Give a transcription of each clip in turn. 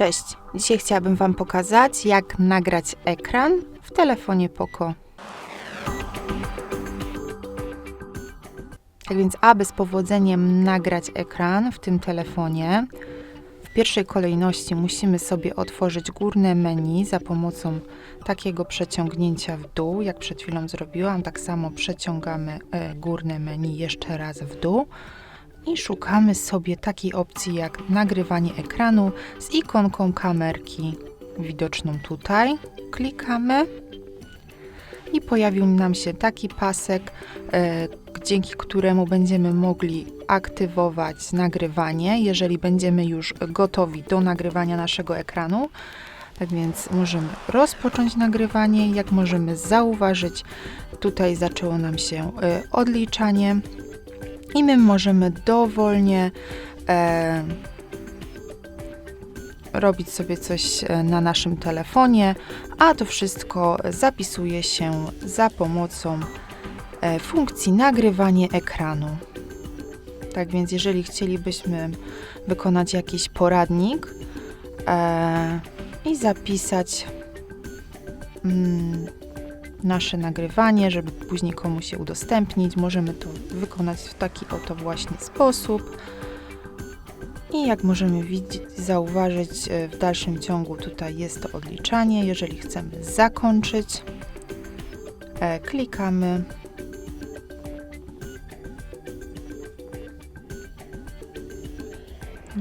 Cześć! Dzisiaj chciałabym Wam pokazać, jak nagrać ekran w telefonie Poco. Tak więc, aby z powodzeniem nagrać ekran w tym telefonie, w pierwszej kolejności musimy sobie otworzyć górne menu za pomocą takiego przeciągnięcia w dół, jak przed chwilą zrobiłam. Tak samo przeciągamy e, górne menu jeszcze raz w dół i szukamy sobie takiej opcji jak nagrywanie ekranu z ikonką kamerki widoczną tutaj. Klikamy i pojawił nam się taki pasek, e, dzięki któremu będziemy mogli aktywować nagrywanie, jeżeli będziemy już gotowi do nagrywania naszego ekranu. Tak więc możemy rozpocząć nagrywanie. Jak możemy zauważyć, tutaj zaczęło nam się e, odliczanie i my możemy dowolnie e, robić sobie coś e, na naszym telefonie, a to wszystko zapisuje się za pomocą e, funkcji nagrywanie ekranu. Tak więc, jeżeli chcielibyśmy wykonać jakiś poradnik e, i zapisać mm, nasze nagrywanie, żeby później komuś się udostępnić. Możemy to wykonać w taki oto właśnie sposób. I jak możemy widzieć, zauważyć e, w dalszym ciągu tutaj jest to odliczanie. Jeżeli chcemy zakończyć, e, klikamy.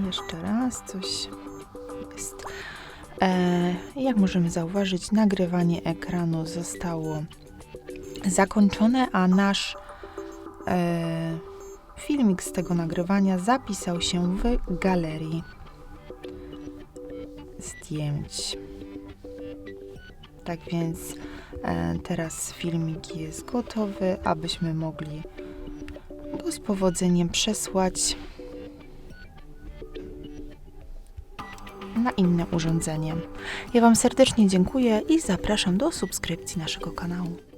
Jeszcze raz coś jest. E, jak możemy zauważyć, nagrywanie ekranu zostało zakończone, a nasz e, filmik z tego nagrywania zapisał się w galerii zdjęć. Tak więc e, teraz filmik jest gotowy, abyśmy mogli go z powodzeniem przesłać na inne urządzenie. Ja Wam serdecznie dziękuję i zapraszam do subskrypcji naszego kanału.